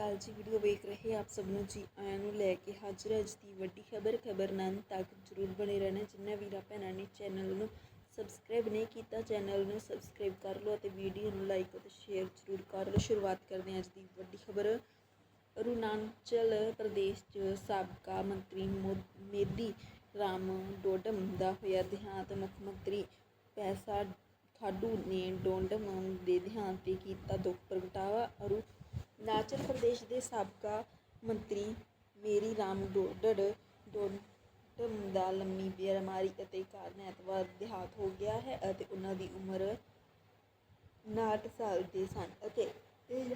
ਅਕਾਲ ਜੀ ਵੀਡੀਓ ਵੇਖ ਰਹੇ ਆਪ ਸਭ ਨੂੰ ਜੀ ਆਇਆਂ ਨੂੰ ਲੈ ਕੇ ਹਾਜ਼ਰ ਅੱਜ ਦੀ ਵੱਡੀ ਖਬਰ ਖਬਰ ਤੱਕ ਜਰੂਰ ਬਣੇ ਰਹਿਣਾ। ਜਿੰਨਾ ਵੀਰਾ ਭੈਣਾਂ ਨੇ ਚੈਨਲ ਨੂੰ ਸਬਸਕ੍ਰਾਈਬ ਨਹੀਂ ਕੀਤਾ, ਚੈਨਲ ਨੂੰ ਸਬਸਕ੍ਰਾਈਬ ਕਰ ਲਓ ਅਤੇ ਵੀਡੀਓ ਨੂੰ ਲਾਈਕ ਅਤੇ ਸ਼ੇਅਰ ਜਰੂਰ ਕਰ ਲਓ। ਸ਼ੁਰੂਆਤ ਕਰਦੇ ਹਾਂ ਅੱਜ ਦੀ ਵੱਡੀ ਖਬਰ। ਅਰੁਣਾਚਲ ਪ੍ਰਦੇਸ਼ 'ਚ ਸਾਬਕਾ ਮੰਤਰੀ ਮੋ- ਮੇਦੀ ਰਾਮ ਡੋਡਮ ਦਾ ਹੋਇਆ ਦੇਹਾਂਤ। ਮੁੱਖ ਮੰਤਰੀ ਪੈਸਾ ਖਾਡੂ ਨੇ ਡੋਡਮ ਦੇ ਦੇਹਾਂਤ ਤੇ ਕੀਤਾ ਦੁੱਖ ਪ੍ਰਗਟਾਵਾ। ਅਰੂ ਹਿਮਾਚਲ ਪ੍ਰਦੇਸ਼ ਦੇ ਸਾਬਕਾ ਮੰਤਰੀ ਮੇਰੀ ਰਾਮ ਡੋਡੜ ਡੋਡਮ ਦਾ ਲੰਮੀ ਬਿਮਾਰੀ ਅਤੇ ਕਾਰਨ ਐਤਵਾਰ ਦੇਹਾਂਤ ਹੋ ਗਿਆ ਹੈ ਅਤੇ ਉਹਨਾਂ ਦੀ ਉਮਰ 59 ਸਾਲ ਦੇ ਸਨ ਅਤੇ ਇਹ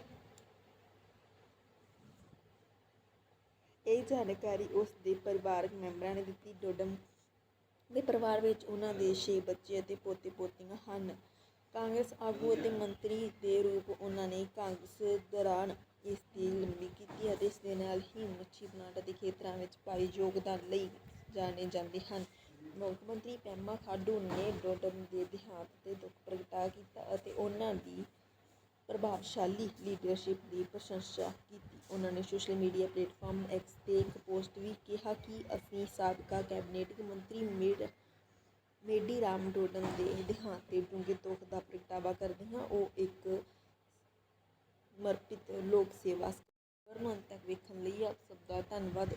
ਇਹ ਜਾਣਕਾਰੀ ਉਸ ਦੇ ਪਰਿਵਾਰਕ ਮੈਂਬਰਾਂ ਨੇ ਦਿੱਤੀ। ਡੋਡਮ ਦੇ ਪਰਿਵਾਰ ਵਿੱਚ ਉਹਨਾਂ ਦੇ 6 ਬੱਚੇ ਅਤੇ ਪੋਤੇ ਪੋਤੀਆਂ ਹਨ। ਕਾਂਗਰਸ ਆਗੂ ਅਤੇ ਮੰਤਰੀ ਦੇ ਰੂਪ ਉਹਨਾਂ ਨੇ ਕਾਂਗਰਸ ਦੌਰਾਨ ਇਸ ਦੀ ਲੰਬੀ ਕੀਤੀ ਅਤੇ ਇਸ ਦੇ ਨਾਲ ਹੀ ਮੱਛੀ ਪਲਾਂਟ ਦੇ ਖੇਤਰਾਂ ਵਿੱਚ ਭਾਰੀ ਯੋਗਦਾਨ ਲਈ ਜਾਣੇ ਜਾਂਦੇ ਹਨ। ਮੁੱਖ ਮੰਤਰੀ ਪੈਮਾ ਖਾਡੂ ਨੇ ਡੋਡਮ ਦੇ ਦੇਹਾਂਤ ਤੇ ਦੁੱਖ ਪ੍ਰਗਟਾ ਕੀਤਾ ਅਤੇ ਉਹਨਾਂ ਦੀ ਪ੍ਰਭਾਵਸ਼ਾਲੀ ਲੀਡਰਸ਼ਿਪ ਦੀ ਪ੍ਰਸ਼ੰਸਾ ਕੀਤੀ। ਉਹਨਾਂ ਨੇ ਸੋਸ਼ਲ ਮੀਡੀਆ ਪਲੇਟਫਾਰਮ ਐਕਸ ਤੇ ਇੱਕ ਪੋਸਟ ਵੀ ਕਿਹਾ ਕਿ ਅਸੀਂ ਸਾਬਕਾ ਕੈਬਨਿਟ ਮੰਤਰੀ ਮੇਡ ਮੇਡੀ ਰਾਮ ਡੋਡਨ ਦੇ ਦੇਹਾਂਤ ਤੇ ਡੂੰਘੇ ਦੁੱਖ ਦਾ ਪ੍ਰਗਟਾਵਾ ਕਰਦੇ ਹਾਂ। ਉਹ ਇੱਕ ਸਮਰਪਿਤ ਲੋਕ ਸੇਵਾ ਕਰਨ ਅੰਤ ਤੱਕ ਵੇਖਣ ਲਈ ਆਪ ਸਭ ਦਾ ਧੰਨਵਾਦ